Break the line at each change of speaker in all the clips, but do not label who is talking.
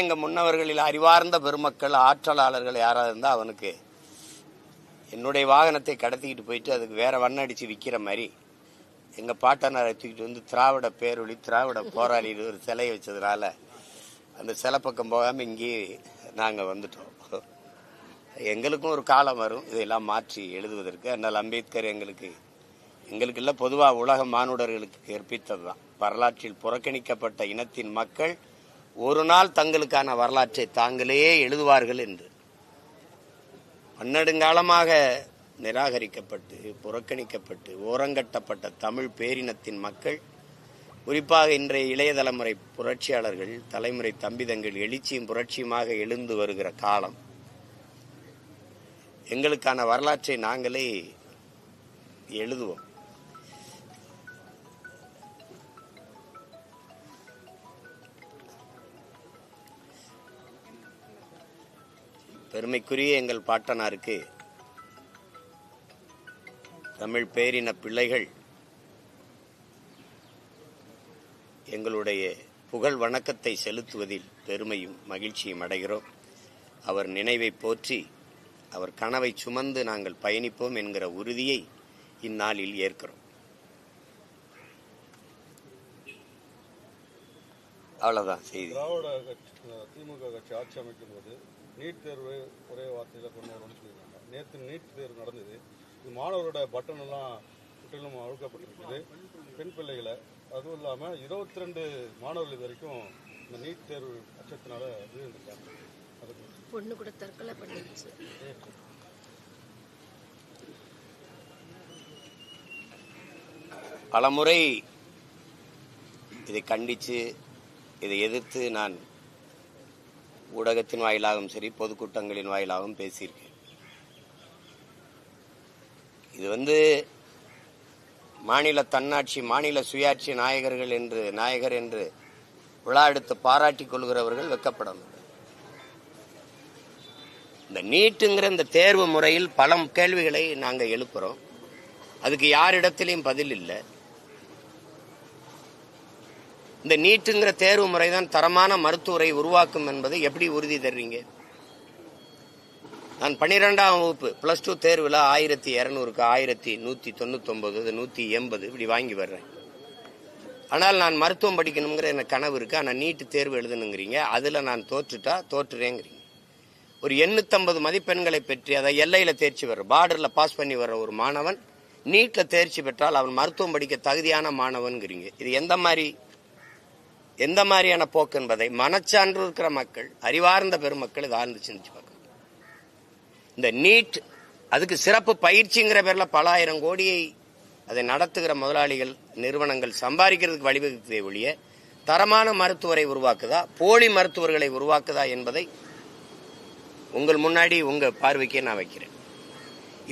எங்க முன்னவர்களில் அறிவார்ந்த பெருமக்கள் ஆற்றலாளர்கள் யாராவது இருந்தா அவனுக்கு என்னுடைய வாகனத்தை கடத்திக்கிட்டு போயிட்டு அதுக்கு வேற வண்ணம் அடிச்சு விற்கிற மாதிரி எங்க பாட்டனாரை தூக்கிட்டு வந்து திராவிட பேரொழி திராவிட போராளி ஒரு சிலையை வச்சதுனால அந்த சிலை பக்கம் போகாம இங்கேயே நாங்க வந்துட்டோம். எங்களுக்கும் ஒரு காலம் வரும். இதையெல்லாம் மாற்றி எழுதுவதற்கு அதனால் அம்பேத்கர் எங்களுக்கு எங்களுக்கு இல்லை பொதுவாக உலக மானுடர்களுக்கு கற்பித்தது தான் வரலாற்றில் புறக்கணிக்கப்பட்ட இனத்தின் மக்கள் ஒரு நாள் தங்களுக்கான வரலாற்றை தாங்களே எழுதுவார்கள் என்று. பன்னெடுங்காலமாக நிராகரிக்கப்பட்டு புறக்கணிக்கப்பட்டு ஓரங்கட்டப்பட்ட தமிழ் பேரினத்தின் மக்கள் குறிப்பாக இன்றைய இளைய தலைமுறை புரட்சியாளர்கள் தலைமுறை தம்பிதங்கள் எழுச்சியும் புரட்சியுமாக எழுந்து வருகிற காலம். எங்களுக்கான வரலாற்றை நாங்களே எழுதுவோம். பெருமைக்குரிய எங்கள் பாட்டனாருக்கு தமிழ் பேரின பிள்ளைகள் எங்களுடைய புகழ் வணக்கத்தை செலுத்துவதில் பெருமையும் மகிழ்ச்சியும் அடைகிறோம். அவர் நினைவை போற்றி அவர் கனவை சுமந்து நாங்கள் பயணிப்போம் என்கிற உறுதியை இந்நாளில் ஏற்கிறோம். அவ்வளவுதான் செய்தி.
திமுக கட்சி ஆட்சி அமைக்கும் போது நீட் தேர்வு ஒரே வார்த்தையில் கொண்டு வரணும்னு சொல்லியிருக்காங்க. நேற்று நீட் தேர்வு நடந்தது. இது மாணவரோட பட்டன் எல்லாம் முற்றிலும் அழுக்கப்பட்டிருக்குது. பெண் பிள்ளைகளை அதுவும் இல்லாமல் இருபத்தி ரெண்டு மாணவர்கள் இது வரைக்கும் இந்த நீட் தேர்வு அச்சத்தினால விழுந்திருக்காங்க. அதுக்கு
பொண்ணு கூட தற்கொலை பண்ணிடுச்சு.
பலமுறை இதை கண்டித்து இதை எதிர்த்து நான் ஊடகத்தின் வாயிலாகவும் சரி பொதுக்கூட்டங்களின் வாயிலாகவும் பேசியிருக்கேன். இது வந்து மாநில தன்னாட்சி மாநில சுயாட்சி நாயகர்கள் என்று நாயகர் என்று விழா எடுத்து பாராட்டிக் கொள்கிறவர்கள் வெக்கப்படணும் இந்த நீட்டுங்கிற இந்த தேர்வு முறையில் பல கேள்விகளை நாங்கள் எழுப்புறோம். அதுக்கு யாரிடத்திலையும் பதில் இல்லை. இந்த நீட்டுங்கிற தேர்வு முறை தான் தரமான மருத்துவரை உருவாக்கும் என்பதை எப்படி உறுதி தர்றீங்க நான் பன்னிரெண்டாம் வகுப்பு பிளஸ் டூ தேர்வில் ஆயிரத்தி இரநூறுக்கு ஆயிரத்தி நூற்றி தொண்ணூத்தொம்பது நூற்றி எண்பது இப்படி வாங்கி வர்றேன். ஆனால் நான் மருத்துவம் படிக்கணுங்கிற எனக்கு கனவு இருக்குது ஆனால் நீட்டு தேர்வு எழுதணுங்கிறீங்க. அதில் நான் தோற்றுட்டா தோற்றுறேங்கிறீங்க. ஒரு எண்ணூத்தம்பது மதிப்பெண்களை பெற்று அதை எல்லையில் தேர்ச்சி வர்ற பார்டரில் பாஸ் பண்ணி வர்ற ஒரு மாணவன் நீட்டில் தேர்ச்சி பெற்றால் அவன் மருத்துவம் படிக்க தகுதியான மாணவன்கிறீங்க இது எந்த மாதிரி எந்த மாதிரியான போக்கு என்பதை மனச்சான்று இருக்கிற மக்கள் அறிவார்ந்த பெருமக்கள் இதை ஆழ்ந்து சிந்திச்சு பார்க்கணும். இந்த நீட் அதுக்கு சிறப்பு பயிற்சிங்கிற பேரில் பல ஆயிரம் கோடியை அதை நடத்துகிற முதலாளிகள் நிறுவனங்கள் சம்பாதிக்கிறதுக்கு வழிவகுத்ததை ஒழிய தரமான மருத்துவரை உருவாக்குதா போலி மருத்துவர்களை உருவாக்குதா என்பதை உங்கள் முன்னாடி உங்கள் பார்வைக்கே நான் வைக்கிறேன்.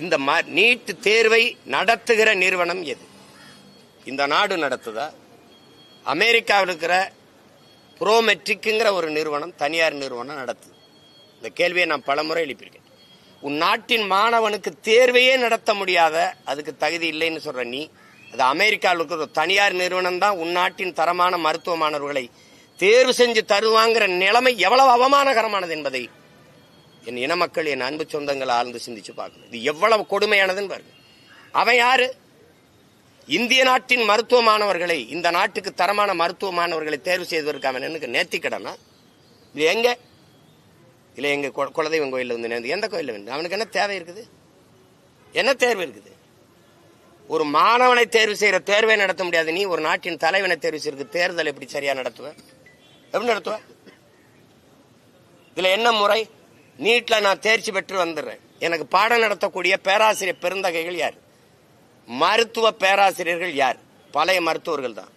இந்த நீட் தேர்வை நடத்துகிற நிறுவனம் எது? இந்த நாடு நடத்துதா? அமெரிக்காவில் இருக்கிற ப்ரோமெட்ரிக்குங்கிற ஒரு நிறுவனம் தனியார் நிறுவனம் நடத்துது. இந்த கேள்வியை நான் பலமுறை எழுப்பியிருக்கேன். உன் நாட்டின் மாணவனுக்கு தேர்வையே நடத்த முடியாத அதுக்கு தகுதி இல்லைன்னு சொல்கிற நீ அது அமெரிக்காவில் இருக்கிற தனியார் நிறுவனம் தான் உன் நாட்டின் தரமான மருத்துவ மாணவர்களை தேர்வு செஞ்சு தருவாங்கிற நிலைமை எவ்வளவு அவமானகரமானது என்பதை என் இன மக்கள் என் அன்பு சொந்தங்களை ஆழ்ந்து சிந்திச்சு பார்க்கணும். இது எவ்வளவு கொடுமையானதுன்னு பாருங்க. அவன் யாரு? இந்திய நாட்டின் மருத்துவ மாணவர்களை இந்த நாட்டுக்கு தரமான மருத்துவ மாணவர்களை தேர்வு செய்வதற்கான அவன் எனக்கு நேர்த்திக்கடனா இது எங்க? இல்லை எங்க குலதெய்வம் கோயிலில் வந்து நேர்ந்து எந்த கோயிலில் வந்து? அவனுக்கு என்ன தேவை இருக்குது? என்ன தேர்வு இருக்குது? ஒரு மாணவனை தேர்வு செய்கிற தேர்வை நடத்த முடியாது. நீ ஒரு நாட்டின் தலைவனை தேர்வு செய்யறதுக்கு தேர்தல் எப்படி சரியா நடத்துவ? எப்படி நடத்துவ? இதுல என்ன முறை? நீட்ல நான் தேர்ச்சி பெற்று வந்துடுறேன். எனக்கு பாடம் நடத்தக்கூடிய பேராசிரியர் பெருந்தகைகள் யார்? மருத்துவ பேராசிரியர்கள் யார்? பழைய மருத்துவர்கள் தான்.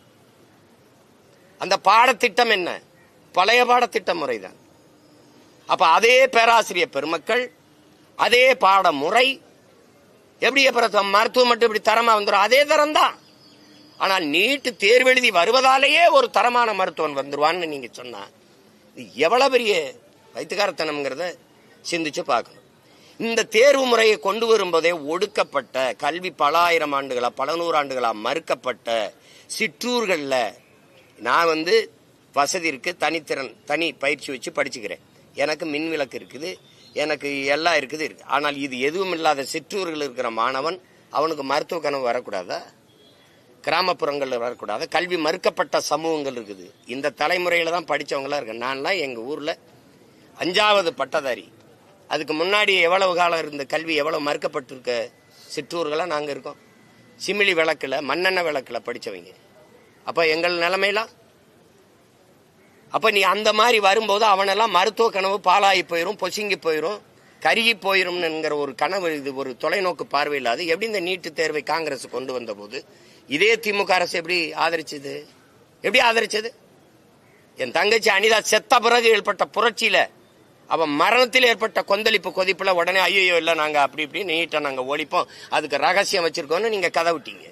அந்த பாடத்திட்டம் என்ன? பழைய பாடத்திட்ட முறைதான். அப்ப அதே பேராசிரியர் பெருமக்கள் அதே பாட முறை எப்படி அப்புறம் மருத்துவம் மட்டும் இப்படி தரமா வந்துடும் அதே தரம் தான். ஆனால் நீட்டு தேர்வு எழுதி வருவதாலேயே ஒரு தரமான மருத்துவன் வந்துருவான்னு நீங்க சொன்னா இது எவ்வளவு பெரிய வைத்தியகாரத்தனம்ங்கிறத சிந்திச்சு பார்க்கணும். இந்த தேர்வு முறையை கொண்டு வரும்போதே ஒடுக்கப்பட்ட கல்வி பல ஆயிரம் ஆண்டுகளா பல நூறாண்டுகளா மறுக்கப்பட்ட சிற்றூர்களில் நான் வந்து வசதி இருக்கு தனித்திறன் தனி பயிற்சி வச்சு படிச்சுக்கிறேன். எனக்கு மின் விளக்கு இருக்குது எனக்கு எல்லாம் இருக்குது இருக்கு. ஆனால் இது எதுவும் இல்லாத சிற்றூர்கள் இருக்கிற மாணவன் அவனுக்கு மருத்துவ கனவு வரக்கூடாதா? கிராமப்புறங்களில் வரக்கூடாது? கல்வி மறுக்கப்பட்ட சமூகங்கள் இருக்குது. இந்த தலைமுறையில் தான் படித்தவங்களாம் இருக்கு நான்லாம் எங்கள் ஊரில் அஞ்சாவது பட்டதாரி. அதுக்கு முன்னாடி எவ்வளவு காலம் இருந்த கல்வி எவ்வளவு மறுக்கப்பட்டிருக்க சிற்றூர்களாக நாங்கள் இருக்கோம். சிமிலி விளக்கில் மண்ணெண்ணெய் விளக்கில் படிச்சவங்க. அப்போ எங்கள் நிலைமையெல்லாம் அப்போ நீ அந்த மாதிரி வரும்போது அவனெல்லாம் மருத்துவ கனவு பாலாகி போயிரும் பொசுங்கி போயிரும் கருகி போயிரும்ங்கிற ஒரு கனவு இது ஒரு தொலைநோக்கு பார்வை இல்லாது எப்படி இந்த நீட்டு தேர்வை காங்கிரஸ் கொண்டு வந்த போது இதே திமுக அரசு எப்படி ஆதரிச்சது? எப்படி ஆதரிச்சது? என் தங்கச்சி அனிதா செத்த பிறகு ஏற்பட்ட புரட்சியில் அப்போ மரணத்தில் ஏற்பட்ட கொந்தளிப்பு கொதிப்புல உடனே ஐயோ இல்ல நாங்க அப்படி இப்படி நீட்டாக நாங்க ஒழிப்போம். அதுக்கு ரகசியம் வச்சிருக்கோம்னு நீங்க கதை விட்டீங்க.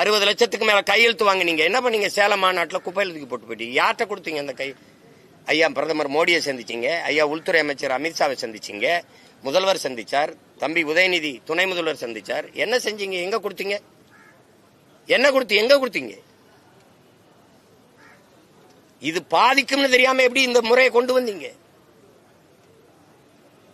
அறுபது லட்சத்துக்கு மேல கையெழுத்து வாங்குனீங்க. என்ன பண்ணீங்க? சேலம் மாநாட்டில் குப்பையில் தூக்கி போட்டு போயிட்டீங்க. யார்கிட்ட கொடுத்தீங்க அந்த கை? ஐயா பிரதமர் மோடியை சந்திச்சீங்க. ஐயா உள்துறை அமைச்சர் அமித்ஷாவை சந்திச்சீங்க. முதல்வர் சந்திச்சார். தம்பி உதயநிதி துணை முதல்வர் சந்திச்சார். என்ன செஞ்சீங்க? எங்க கொடுத்தீங்க? என்ன கொடுத்து எங்க கொடுத்தீங்க? இது பாதிக்கும்னு தெரியாம எப்படி இந்த முறையை கொண்டு வந்தீங்க?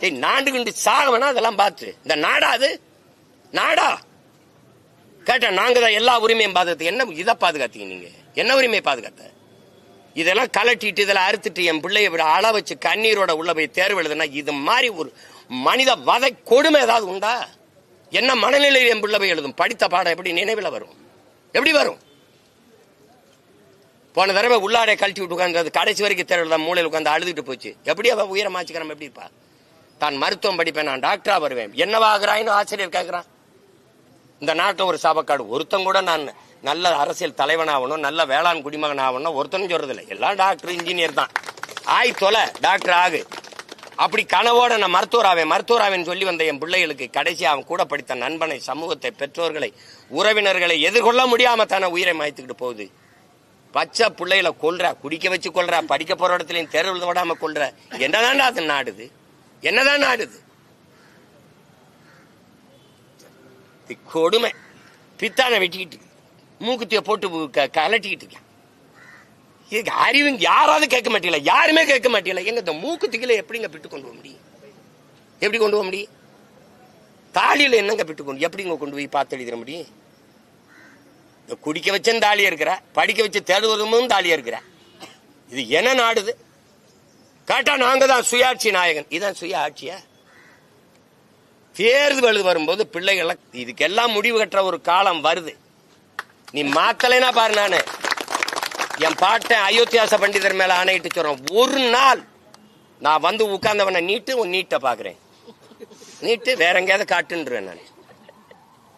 டேய் நாண்டு கண்டு சாகவனா அதெல்லாம் பார்த்து. இந்த நாடா அது? நாடா? கேட்டேன் நாங்க தான் எல்லா உரிமையும் பாதுகாத்து என்ன இதை பாதுகாத்தீங்க நீங்க? என்ன உரிமையை பாதுகாத்த? இதெல்லாம் கலட்டிட்டு இதெல்லாம் அறுத்துட்டு என் பிள்ளைய விட அள வச்சு கண்ணீரோட உள்ள போய் தேர்வு எழுதுனா இது மாதிரி ஒரு மனித வதை கொடுமை ஏதாவது உண்டா? என்ன மனநிலையில் என் பிள்ளை போய் எழுதும்? படித்த பாடம் எப்படி நினைவில் வரும்? எப்படி வரும்? போன தடவை உள்ளாடை கழட்டி விட்டு உட்காந்து கடைசி வரைக்கும் தேர்வு தான் மூலையில் உட்காந்து அழுதுட்டு போச்சு. எப்படி அவ உயரமாச்சுக்கிறோம் எப்படி இருப்பா தான் மருத்துவம் படிப்பேன் நான் டாக்டரா வருவேன். என்னவாகிறாயின்னு ஆசிரியர் கேட்கிறான் இந்த நாட்டில் ஒரு சாபக்காடு. ஒருத்தன் கூட நான் நல்ல அரசியல் தலைவன் ஆகணும் நல்ல வேளாண் குடிமகன் ஆகணும் ஒருத்தனும் சொல்றதில்லை. எல்லாம் டாக்டர் இன்ஜினியர் தான். ஆய் தொலை டாக்டர் ஆகு. அப்படி கனவோட நான் மருத்துவராவேன். மருத்துவராவேன் சொல்லி வந்த என் பிள்ளைகளுக்கு கடைசி அவன் கூட படித்த நண்பனை சமூகத்தை பெற்றோர்களை உறவினர்களை எதிர்கொள்ள முடியாம தானே உயிரை மாய்த்துக்கிட்டு போகுது. பச்சை பிள்ளைகளை கொள்ற குடிக்க வச்சு கொள்ற படிக்க போற இடத்துலயும் தேர்வு விடாம கொள்ற என்னதான்டா அது நாடுது? என்னதான் நாடுது? இது கொடுமை. பித்தான வெட்டிக்கிட்டு மூக்குத்திய போட்டு க- கலட்டிக்கிட்டு இருக்கேன். இதுக்கு அறிவு யாராவது கேட்க மாட்டீங்களா? யாருமே கேட்க மாட்டீங்களா? எங்க இந்த மூக்குத்திகளை எப்படிங்க பிட்டு கொண்டு போக முடியும்? எப்படி கொண்டு போக முடியும்? தாலியில என்னங்க பிட்டு கொண்டு எப்படிங்க கொண்டு போய் பார்த்து எழுதிட முடியும்? இந்த குடிக்க வச்சும் தாலியா இருக்கிற படிக்க வச்சு தேடுவதும் தாலியா இருக்கிற இது என்ன நாடுது? கேட்டா நாங்க தான் சுயாட்சி நாயகன். இதான் சுய ஆட்சியா தேர்தல் வரும்போது பிள்ளைகளை இதுக்கெல்லாம் முடிவு கட்டுற ஒரு காலம் வருது. நீ மாத்தலைனா பாரு நானு. என் பாட்டை அயோத்தியாச பண்டிதர் மேல ஆணையிட்டு சொல்றேன் ஒரு நாள் நான் வந்து உட்கார்ந்தவனை நீட்டு உன் நீட்டை பாக்குறேன் நீட்டு வேற எங்கேயாவது காட்டுன்றேன் நான்.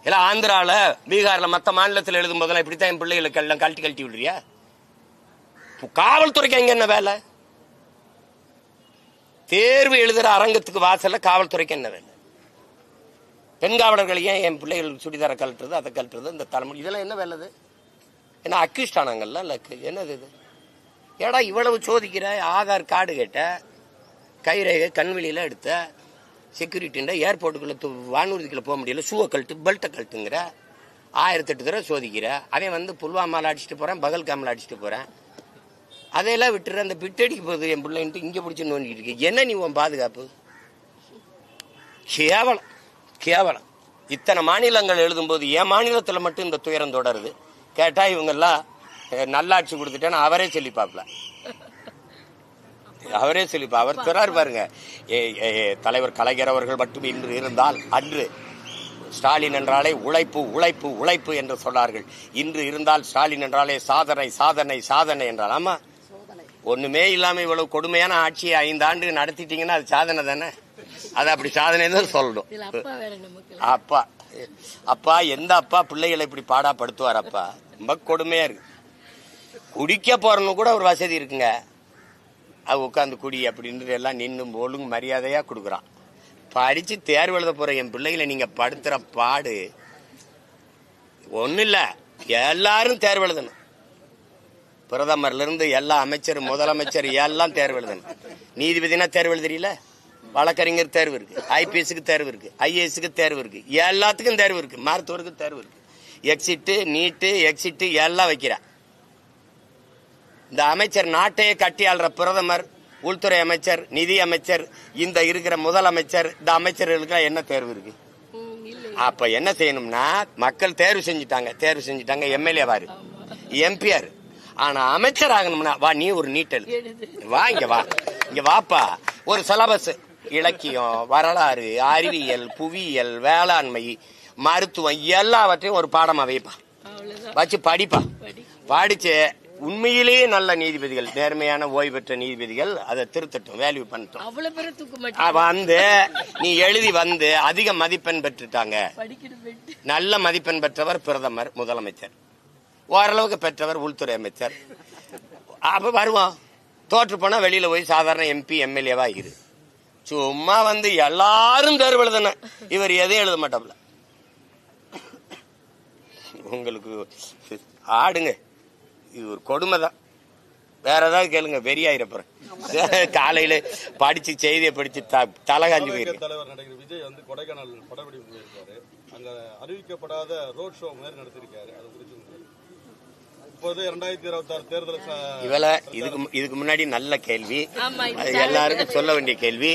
இல்ல ஆந்திரால பீகார்ல மத்த மாநிலத்தில் எழுதும் போதெல்லாம் இப்படித்தான் என் பிள்ளைகளுக்கு எல்லாம் கழட்டி கழட்டி விடுறியா? காவல்துறைக்கு எங்க என்ன வேலை? தேர்வு எழுதுற அரங்கத்துக்கு வாசல்ல காவல்துறைக்கு என்ன வேலை? பெண் காவலர்கள் ஏன் என் பிள்ளைகள் சுடிதார கழட்டுறது அதை கழட்டுறது இந்த தலைமுறை இதெல்லாம் என்ன வேலை இது? என்ன அக்யூஸ்ட் ஆனாங்கல்ல? என்னது இது? ஏடா இவ்வளவு சோதிக்கிற? ஆதார் கார்டு கேட்ட கைரேகை கண்வெளியில் எடுத்த செக்யூரிட்டின்ற ஏர்போர்ட்டுக்குள்ள வானூர்திக்குள்ளே போக முடியல ஷூவை கழட்டு பெல்ட்டை கழட்டுங்கிற ஆயிரத்தெட்டு தடவை சோதிக்கிற அவன் வந்து புல்வாமாவில் அடிச்சுட்டு போகிறேன் பகல்காமில் அடிச்சுட்டு போகிறேன் அதையெல்லாம் விட்டுற அந்த பிட்டடிக்கு போகுது என் பிள்ளைன்ட்டு இங்கே பிடிச்சி நோண்டிட்டு இருக்கு. என்ன நீ உன் பாதுகாப்பு? கேவலம் கேவலம். இத்தனை மாநிலங்கள் எழுதும்போது என் மாநிலத்தில் மட்டும் இந்த துயரம் தொடருது. கேட்டால் இவங்கெல்லாம் நல்லாட்சி கொடுத்துட்டேன்னு அவரே சொல்லி பார்ப்பல அவரே சொல்லிப்பா அவர் திறார் பாருங்க. ஏ, தலைவர் கலைஞர் அவர்கள் மட்டும் இன்று இருந்தால் அன்று ஸ்டாலின் என்றாலே உழைப்பு உழைப்பு உழைப்பு என்று சொன்னார்கள். இன்று இருந்தால் ஸ்டாலின் என்றாலே சாதனை சாதனை சாதனை என்றால். ஆமாம் ஒண்ணுமே இல்லாம இவ்வளவு கொடுமையான ஆட்சியை ஐந்து ஆண்டு நடத்திட்டீங்கன்னா அது சாதனை தானே? அது அப்படி சாதனை தான் சொல்லணும். அப்பா அப்பா. எந்த அப்பா பிள்ளைகளை இப்படி பாடாப்படுத்துவார் அப்பா? ரொம்ப கொடுமையா இருக்கு. குடிக்க போறன்னு கூட ஒரு வசதி இருக்குங்க. அது உட்காந்து குடி அப்படின்னு எல்லாம் நின்று ஒழுங்கு மரியாதையா கொடுக்குறான். படிச்சு தேர்வு எழுத போற என் பிள்ளைகளை நீங்க படுத்துற பாடு ஒன்றும் இல்ல எல்லாரும் தேர்வு எழுதணும். பிரதமர்லேருந்து எல்லா அமைச்சர் முதலமைச்சர் எல்லாம் தேர்வு எழுதணும். நீதிபதினா தேர்வு எழுதுறீல வழக்கறிஞர் தேர்வு இருக்கு ஐபிஎஸ்க்கு தேர்வு இருக்கு ஐஏஎஸ்க்கு தேர்வு இருக்கு எல்லாத்துக்கும் தேர்வு இருக்கு மருத்துவருக்கு தேர்வு இருக்கு. எக்ஸிட்டு நீட்டு எக்ஸிட்டு எல்லாம் வைக்கிறா. இந்த அமைச்சர் நாட்டையே கட்டி ஆள்ற பிரதமர் உள்துறை அமைச்சர் நிதி அமைச்சர் இந்த இருக்கிற முதலமைச்சர் இந்த அமைச்சர்களுக்கு என்ன தேர்வு இருக்கு? அப்ப என்ன செய்யணும்னா மக்கள் தேர்வு செஞ்சுட்டாங்க தேர்வு செஞ்சுட்டாங்க எம்எல்ஏ வாரு எம்பிஆர் ஆனா அமைச்சர் ஆகணும்னா வா நீ ஒரு நீட்டல். வா இங்க வா. இங்க வாப்பா. ஒரு சிலபஸ் இலக்கியம் வரலாறு அறிவியல் புவியியல் வேளாண்மை மருத்துவம் எல்லாவற்றையும் ஒரு பாடமா வைப்பா. வச்சு படிப்பா.
படி
படிச்சு உண்மையிலேயே நல்ல நீதிபதிகள் நேர்மையான ஓய்வு பெற்ற நீதிபதிகள் அதை திருத்தட்டும் வேல்யூ பண்ணட்டும். வந்து நீ எழுதி வந்து அதிக மதிப்பெண் பெற்றுட்டாங்க. நல்ல மதிப்பெண் பெற்றவர் பிரதமர் முதலமைச்சர். ஓரளவுக்கு பெற்றவர் உள்துறை அமைச்சர். அப்ப வருவோம் தோற்று போனா வெளியில போய் சாதாரண எம்பி எம்எல்ஏவா இரு. சும்மா வந்து எல்லாரும் தேர்வு எழுதணும் இவர் எதையும் எழுத மாட்டாப்ல உங்களுக்கு ஆடுங்க. இது ஒரு கொடுமை தான். வேற ஏதாவது கேளுங்க வெறியாயிரப்புறேன் காலையில படிச்சு செய்தியை படிச்சு தலை காஞ்சு போயிருக்கு
தலைவர் நடிகர் விஜய் வந்து கொடைக்கானல் படப்பிடிப்பு போயிருக்காரு. அங்க அறிவிக்கப்படாத ரோட் ஷோ மாதிரி நடத்திருக்காரு. அது குறித்து இப்போது இரண்டாயிரத்தி இருபத்தி ஆறு தேர்தல்
இவள இதுக்கு இதுக்கு முன்னாடி நல்ல கேள்வி. எல்லாருக்கும் சொல்ல வேண்டிய கேள்வி.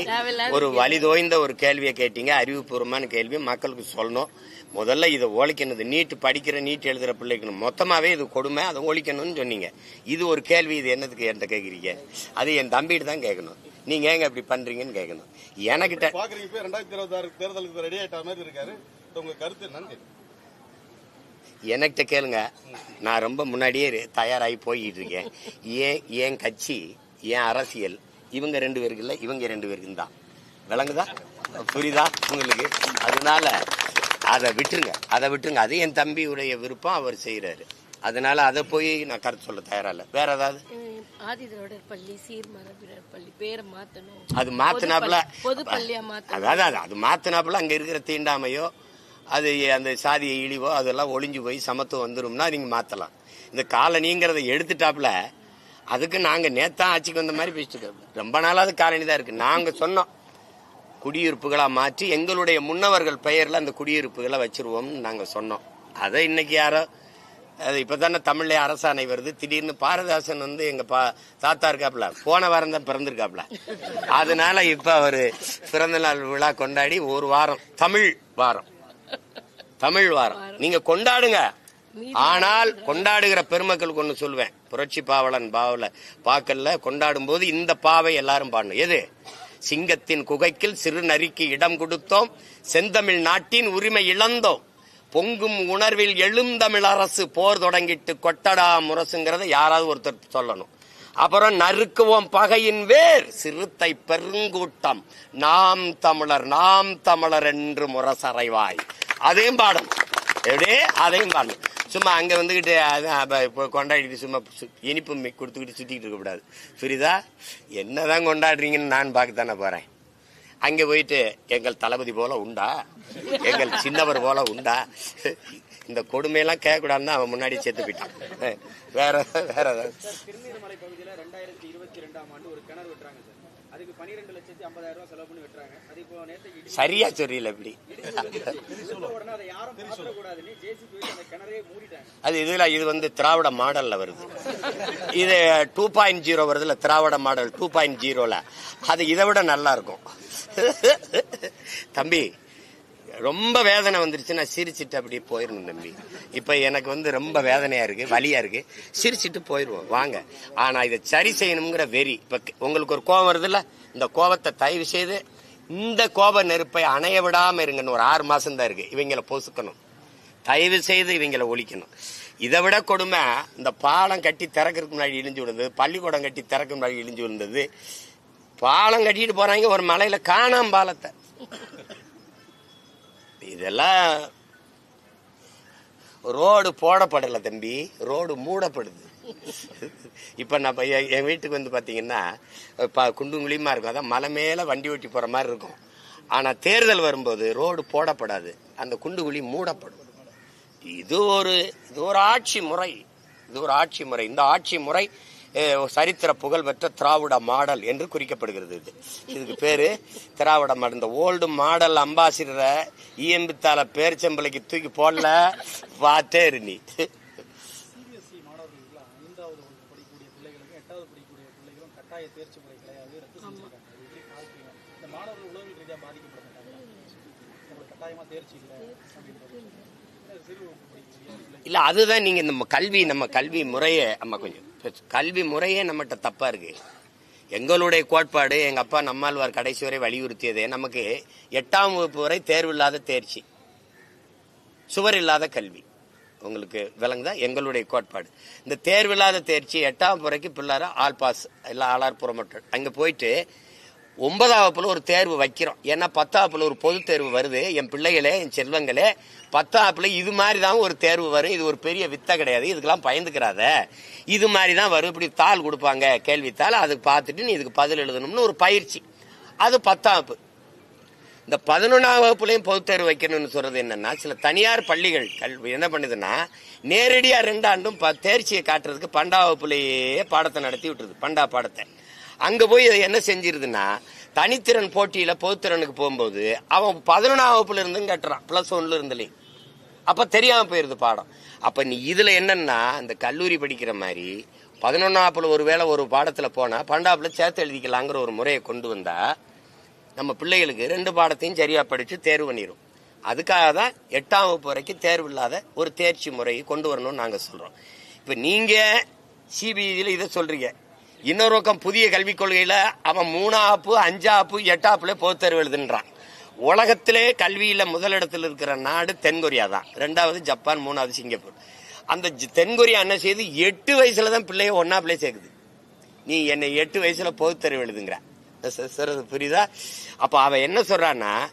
ஒரு வலிதோய்ந்த ஒரு கேள்வியை கேட்டீங்க. அறிவுபூர்வமான கேள்வி. மக்களுக்கு சொல்லணும். முதல்ல இதை ஒழிக்கணும் நீட் படிக்கிற நீட் எழுதுற பிள்ளைக்கு மொத்தமாவே இது கொடுமை. அதை ஒழிக்கணும்னு சொன்னீங்க. இது ஒரு கேள்வி. இது என்னதுக்கு என்கிட்ட கேக்குறீங்க? அது என் தம்பிட்டு தான் கேட்கணும் நீங்க ஏங்க இப்படி பண்றீங்கன்னு கேட்கணும் எனக்கிட்ட
பாக்குறீங்க ரெண்டாயிரத்தி இருபத்தி ஆறு தேர்தலுக்கு ரெடி ஆயிட்ட மாதிரி இருக்காரு. உங்க கருத்து என்னன்னு
எனக்கிட்ட கேளுங்க. நான் ரொம்ப முன்னாடியே தயாராகி போய்கிட்டு இருக்கேன் ஏன் ஏன் கட்சி ஏன் அரசியல்? இவங்க ரெண்டு பேருக்கு இல்ல இவங்க ரெண்டு பேருக்கு தான். விளங்குதா? புரியுதா உங்களுக்கு? அதனால அதை விட்டுருங்க. அதை விட்டுருங்க. அது என் தம்பியுடைய விருப்பம் அவர் செய்யறாரு அதனால அதை போய் நான் கருத்து சொல்ல தயாரா இல்ல. வேற ஏதாவது? அது மாத்தினாப்புல அதாவது அது அது மாத்தினாப்புல அங்க இருக்கிற தீண்டாமையோ அது அந்த சாதியை இழிவோ அதெல்லாம் ஒளிஞ்சு போய் சமத்துவம் வந்துரும்னா நீங்கள் மாற்றலாம் இந்த காலனிங்கிறத எடுத்துட்டாப்புல அதுக்கு நாங்கள் நேத்தான் ஆட்சிக்கு வந்த மாதிரி பேசிட்டு ரொம்ப நாளாவது காலனி தான் இருக்குது நாங்கள் சொன்னோம் குடியிருப்புகளாக மாற்றி எங்களுடைய முன்னவர்கள் பெயரில் அந்த குடியிருப்புகளை வச்சுருவோம்னு நாங்கள் சொன்னோம். அதை இன்னைக்கு யாரோ அது இப்போ தானே தமிழ்ல அரசாணை வருது. திடீர்னு பாரதாசன் வந்து எங்கள் பா தாத்தா இருக்காப்புல போன வாரம் தான் பிறந்திருக்காப்புல அதனால இப்போ அவர் பிறந்த நாள் விழா கொண்டாடி ஒரு வாரம் தமிழ் வாரம். தமிழ் வாரம். நீங்க கொண்டாடுங்க. ஆனால் கொண்டாடுகிற பெருமக்களுக்கு ஒண்ணு சொல்லுவேன் புரட்சி பாவலன் பாவல பாக்கல்ல கொண்டாடும் போது இந்த பாவை எல்லாரும் பாடணும். எது? சிங்கத்தின் குகைக்கில் சிறு நரிக்கு இடம் கொடுத்தோம். செந்தமிழ் நாட்டின் உரிமை இழந்தோம். பொங்கும் உணர்வில் எழுந்தமிழ் அரசு போர் தொடங்கிட்டு கொட்டடா முரசுங்கிறத யாராவது ஒருத்தர் சொல்லணும். அப்புறம் நறுக்குவோம் பகையின் வேர். சிறுத்தை பெருங்கூட்டம். நாம் தமிழர் நாம் தமிழர் என்று முரசறைவாய். அதையும் பாடும். எப்படியே? அதையும் பாடும். சும்மா அங்க வந்துகிட்டு அது, இப்போ கொண்டாடிட்டு சும்மா சு- இனிப்பு கொடுத்துக்கிட்டு சுத்திக்கிட்டு இருக்க கூடாது. புரியுதா? என்னதான் கொண்டாடுறீங்கன்னு நான் பார்க்கத்தானே போறேன். அங்கே போயிட்டு எங்கள் தளபதி போல உண்டா? எங்கள் சின்னவர் போல உண்டா? இந்த கொடுமையெல்லாம் கேட்கக்கூடாதுன்னு அவன் முன்னாடி செத்து போயிட்டான். வேற வேற ஏதாவது.
திருநீர்மலை பகுதியில் ரெண்டாயிரத்தி இருபத்தி ரெண்டாம் ஆண்டு ஒரு கிணறு வெட்டுறாங்க சார். அதுக்கு பன்னிரெண்டு லட்சத்தி ஐம்பதாயிரம் ரூபாய் செலவு பண்ணி வெட்டுறாங்க. அது இப்போ நேற்று இடி
சரியா சொல்றீல இப்படி.
யாரும் ஜேசிபி அந்த மூடிட்டாங்க.
அது இதுல இது வந்து திராவிட மாடல்ல வருது. இது டூ பாயிண்ட் ஜீரோ வருதுல திராவிட மாடல் டூ பாயிண்ட் ஜீரோல அது இதை விட நல்லா இருக்கும். தம்பி ரொம்ப வேதனை வந்துருச்சுன்னா சிரிச்சிட்டு அப்படியே போயிடணும் தம்பி. இப்போ எனக்கு வந்து ரொம்ப வேதனையாக இருக்குது வலியாக இருக்குது சிரிச்சிட்டு போயிடுவோம். வாங்க. ஆனால் இதை சரி செய்யணுங்கிற வெறி. இப்போ உங்களுக்கு ஒரு கோபம் வருதுல்ல? இந்த கோபத்தை தயவு செய்து இந்த கோப நெருப்பை அணைய விடாமல் இருங்கன்னு ஒரு ஆறு மாதம் தான் இருக்குது இவங்களை பொசுக்கணும். தயவு செய்து இவங்களை ஒழிக்கணும். இதை விட கொடுமை இந்த பாலம் கட்டி திறக்கிறதுக்கு முன்னாடி இழிஞ்சு விழுந்தது பள்ளிக்கூடம் கட்டி திறக்க முன்னாடி இழிஞ்சு விழுந்தது. பாலம் கட்டிட்டு போறாங்க ஒரு மலையில காணாம் பாலத்தை. இதெல்லாம் ரோடு போடப்படலை தம்பி. ரோடு மூடப்படுது. இப்போ நான் என் வீட்டுக்கு வந்து பார்த்தீங்கன்னா இப்போ குண்டும் குழியுமா இருக்கும். அதான் மலை மேலே வண்டி ஓட்டி போகிற மாதிரி இருக்கும். ஆனால் தேர்தல் வரும்போது ரோடு போடப்படாது. அந்த குண்டு குழி மூடப்படும். இது ஒரு இது ஒரு ஆட்சி முறை. இது ஒரு ஆட்சி முறை. இந்த ஆட்சி முறை சரித்திர புகழ் பெற்ற திராவிட மாடல் என்று குறிக்கப்படுகிறது இது. இதுக்கு பேரு திராவிட மாடல். இந்த ஓல்டு மாடல் அம்பாசிடரை இஎம்பித்தால பேர்ச்சம்பளைக்கு தூக்கி போடல. பார்த்தே நீ.
இல்லை
அதுதான் நீங்க நம்ம கல்வி நம்ம கல்வி முறையே அம்மா கொஞ்சம். கல்வி முறையே நம்மகிட்ட தப்பா இருக்கு. எங்களுடைய கோட்பாடு எங்க அப்பா நம்மாழ்வார் கடைசி வரை வலியுறுத்தியதே நமக்கு எட்டாம் வகுப்பு வரை தேர்வு இல்லாத தேர்ச்சி. சுவர் இல்லாத கல்வி. உங்களுக்கு விளங்குதா? எங்களுடைய கோட்பாடு. இந்த தேர்வில்லாத தேர்ச்சி எட்டாம் வரைக்கும் பிள்ளார ஆல் பாஸ் இல்லை ஆளார் புறமட்டல் அங்கே போயிட்டு ஒன்பதாவதுல ஒரு தேர்வு வைக்கிறோம். ஏன்னா பத்தாவதுல ஒரு பொது தேர்வு வருது. என் பிள்ளைகளே என் செல்வங்களே பத்தாப்புல இது மாதிரி தான் ஒரு தேர்வு வரும். இது ஒரு பெரிய வித்தை கிடையாது. இதுக்கெல்லாம் பயந்துக்கிறாத. இது மாதிரி தான் வரும். இப்படி தாள் கொடுப்பாங்க கேள்வித்தாள். அதுக்கு பார்த்துட்டு நீ இதுக்கு பதில் எழுதணும்னு ஒரு பயிற்சி. அது பத்தாப்பு. இந்த பதினொன்றாம் வகுப்புலையும் பொதுத் தேர்வு வைக்கணும்னு சொல்றது என்னன்னா சில தனியார் பள்ளிகள் கல்வி என்ன பண்ணுதுன்னா நேரடியாக ரெண்டு ஆண்டும் ப- தேர்ச்சியை காட்டுறதுக்கு பண்டா வகுப்புலேயே பாடத்தை நடத்தி விட்டுருது. பண்டா பாடத்தை. அங்கே போய் என்ன செஞ்சிருதுன்னா தனித்திறன் போட்டியில் பொதுத்திறனுக்கு போகும்போது அவன் பதினொன்றாம் வகுப்புல இருந்தும் கட்டுறான். ப்ளஸ் ஒன்ல இருந்துலையும். அப்போ தெரியாமல் போயிடுது பாடம். அப்போ நீ இதில் என்னன்னா இந்த கல்லூரி படிக்கிற மாதிரி பதினொன்னாப்புல ஒரு வேளை ஒரு பாடத்தில் போனால் பண்டாப்புல சேர்த்து எழுதிக்கலாங்கிற ஒரு முறையை கொண்டு வந்தால் நம்ம பிள்ளைகளுக்கு ரெண்டு பாடத்தையும் சரியாக படித்து தேர்வு பண்ணிடும் அதுக்காக தான் எட்டாம் வகுப்பு வரைக்கும் தேர்வு இல்லாத ஒரு தேர்ச்சி முறையை கொண்டு வரணும்னு நாங்கள் சொல்கிறோம் இப்போ நீங்கள் சிபிஐல இதை சொல்கிறீங்க இன்னொரு பக்கம் புதிய கல்விக் கொள்கையில் அவன் மூணாப்பு அஞ்சாப்பு எட்டாப்புல பொதுத்தேர்வு எழுதுன்றான். உலகத்திலே கல்வியில முதலிடத்தில் இருக்கிற நாடு தென்கொரியா தான். ரெண்டாவது ஜப்பான் மூணாவது சிங்கப்பூர். அந்த தென்கொரியா என்ன செய்யுது எட்டு வயசுல தான் பிள்ளைய ஒன்னா பிள்ளை சேர்க்குது. நீ என்னை எட்டு வயசுல பொதுத்தறிவு எழுதுங்கிற. ச- புரியுதா? அப்ப அவன் என்ன சொல்றான்னா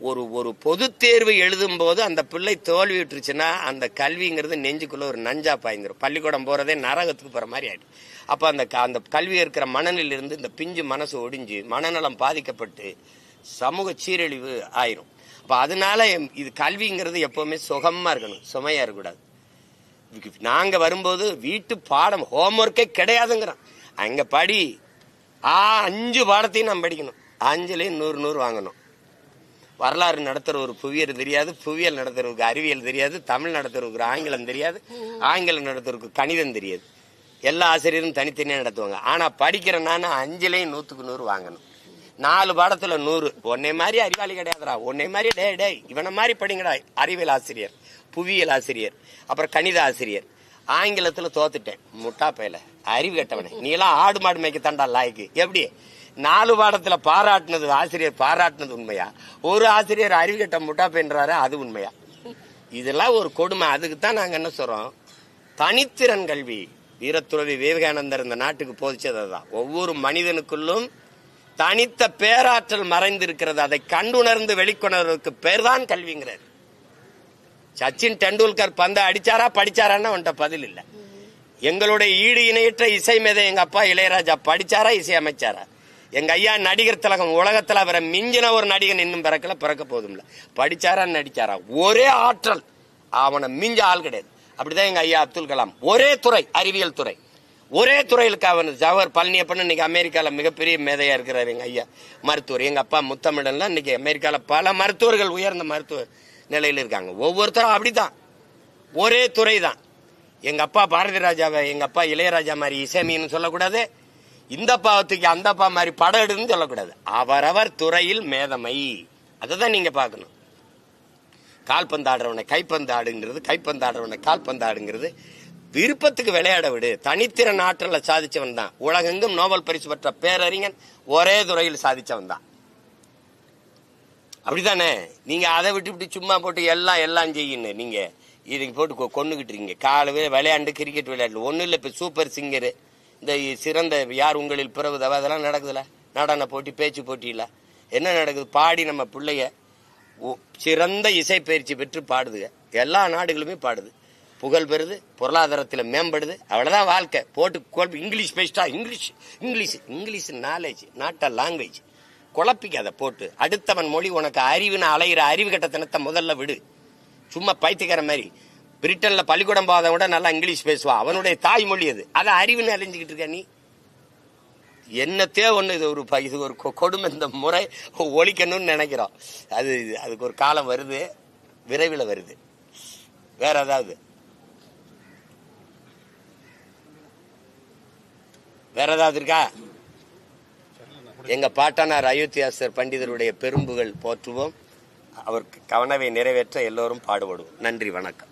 ஒரு ஒரு பொதுத் தேர்வு எழுதும் போது அந்த பிள்ளை தோல்வி விட்டுருச்சுன்னா அந்த கல்விங்கிறது நெஞ்சுக்குள்ள ஒரு நஞ்சா பாய்ந்துரும். பள்ளிக்கூடம் போறதே நரகத்துக்கு போற மாதிரி ஆயிடும். அப்ப அந்த க- அந்த கல்வி இருக்கிற மனநிலிருந்து இந்த பிஞ்சு மனசு ஒடிஞ்சு மனநலம் பாதிக்கப்பட்டு சமூக சீரழிவு ஆயிரும். அப்ப அதனால இது கல்விங்கிறது எப்பவுமே சுகமா இருக்கணும். சுமையா இருக்கக்கூடாது. நாங்கள் நாங்க வரும்போது வீட்டு பாடம் ஹோம்ஒர்க்கே கிடையாதுங்கிறோம் அங்க படி ஆ அஞ்சு பாடத்தையும் நம்ம படிக்கணும். அஞ்சுலயும் நூறு நூறு வாங்கணும். வரலாறு நடத்துற ஒரு புவியல் தெரியாது. புவியியல் நடத்துறதுக்கு அறிவியல் தெரியாது. தமிழ் நடத்துறதுக்கு ஆங்கிலம் தெரியாது. ஆங்கிலம் நடத்துறவருக்கு கணிதம் தெரியாது. எல்லா ஆசிரியரும் தனித்தனியாக நடத்துவாங்க. ஆனால் படிக்கிற நான் அஞ்சுலயும் நூற்றுக்கு நூறு வாங்கணும். நாலு பாடத்துல நூறு. உன்னை மாதிரி அறிவாளி கிடையாதுடா. உன்னை மாதிரி டே டேய் இவனை மாதிரி படிங்கடா. அறிவியல் ஆசிரியர் புவியியல் ஆசிரியர் அப்புறம் கணித ஆசிரியர். ஆங்கிலத்தில் தோத்துட்டேன். முட்டா பயல. அறிவு கட்டவனே. நீ எல்லாம் ஆடு மாடு மேய்க்க தாண்டா லாய்க்கு. எப்படி? நாலு பாடத்துல பாராட்டினது ஆசிரியர் பாராட்டினது உண்மையா? ஒரு ஆசிரியர் அறிவு கட்ட முட்டா பையன்றாரு அது உண்மையா? இதெல்லாம் ஒரு கொடுமை. அதுக்கு தான் நாங்க என்ன சொல்றோம்? தனித்திறன் கல்வி. வீரத்துறவி விவேகானந்தர் இந்த நாட்டுக்கு போதிச்சது அதுதான். ஒவ்வொரு மனிதனுக்குள்ளும் தனித்த பேராற்றல் மறைந்திருக்கிறது. அதை கண்டுணர்ந்து வெளிக்கொணர்வதற்கு பேர்தான் கல்விங்கிறார். சச்சின் டெண்டுல்கர் பந்தை அடிச்சாரா படிச்சாரான்னு அவன்கிட்ட பதில் இல்லை. எங்களுடைய ஈடு இணையற்ற இசை மேதை எங்க அப்பா இளையராஜா படிச்சாரா இசை அமைச்சாரா? எங்க ஐயா நடிகர் திலகம் உலகத்தில் அவரை மிஞ்சின ஒரு நடிகன் இன்னும் பிறக்கல பிறக்க போதும் படிச்சாரா நடிச்சாரா? ஒரே ஆற்றல். அவனை மிஞ்ச ஆள் கிடையாது. அப்படிதான் எங்க ஐயா அப்துல் கலாம். ஒரே துறை அறிவியல் துறை. ஒரே துறையில் அவன் ஜவஹர் பழனியப்பன் இன்னைக்கு அமெரிக்காவில் மிகப்பெரிய மேதையா இருக்கிறார் எங்க ஐயா. மருத்துவர். எங்க அப்பா முத்தமிழன்லாம் இன்னைக்கு அமெரிக்காவில் பல மருத்துவர்கள் உயர்ந்த மருத்துவ நிலையில் இருக்காங்க. ஒவ்வொருத்தரும் அப்படிதான். ஒரே துறை தான் எங்கள் அப்பா பாரதி ராஜாவை எங்கள் அப்பா இளையராஜா மாதிரி இசைமின்னு சொல்லக்கூடாது. இந்த பாவத்துக்கு அந்த அப்பா மாதிரி படம் எடுன்னு சொல்லக்கூடாது. அவரவர் துறையில் மேதமை. அதை தான் நீங்கள் பார்க்கணும். கால்பந்து ஆடுறவனை கைப்பந்து ஆடுங்கிறது கைப்பந்து ஆடுறவனை கால்பந்து ஆடுங்கிறது விருப்பத்துக்கு விளையாட விடு. தனித்திறன் ஆற்றலை சாதிச்சவன் தான். உலகெங்கும் நோபல் பரிசு பெற்ற பேரறிஞன் ஒரே துறையில் சாதிச்சவன் தான். அப்படித்தானே? நீங்க அதை விட்டு விட்டு சும்மா போட்டு எல்லாம் எல்லாம் செய்யணும் நீங்க இதுக்கு போட்டு கொ- இருக்கீங்க. காலவே விளையாண்டு கிரிக்கெட் விளையாடல. ஒன்றும் இல்லை இப்போ சூப்பர் சிங்கரு இந்த சிறந்த யார் உங்களில் பிறகுதவ அதெல்லாம் நடக்குதுல? நடன போட்டி பேச்சு போட்டியில. என்ன நடக்குது? பாடி நம்ம பிள்ளைய ஒ- சிறந்த இசை பயிற்சி பெற்று பாடுதுங்க எல்லா நாடுகளுமே பாடுது. புகழ் பெறுது பொருளாதாரத்தில் மேம்படுது. அவ்வளோதான் வாழ்க்கை. போட்டு குழப்பி இங்கிலீஷ் பேசிட்டா English English English knowledge not a language குழப்பிக்காத போட்டு. அடுத்தவன் மொழி உனக்கு அறிவுன்னு அலையிற அறிவு கட்டத்தனத்தை முதல்ல விடு. சும்மா பைத்தியக்கார மாதிரி. பிரிட்டனில் பள்ளிக்கூடம் போகாத விட நல்லா இங்கிலீஷ் பேசுவான் அவனுடைய தாய்மொழி அது. அதை அறிவுன்னு அழிஞ்சுக்கிட்டு இருக்க நீ. என்னத்தே ஒன்று இது ஒரு ப- இது ஒரு கொ- கொடுமை இந்த முறை. ஒழிக்கணும்னு நினைக்கிறோம். அது அதுக்கு ஒரு காலம் வருது. விரைவில் வருது. வேற ஏதாவது? வேற ஏதாவது இருக்கா? எங்க பாட்டனார் அயோத்தியாசர் பண்டிதருடைய பெரும்புகள் போற்றுவோம். அவருக்கு கவனவை நிறைவேற்ற எல்லோரும் பாடுபடுவோம். நன்றி வணக்கம்.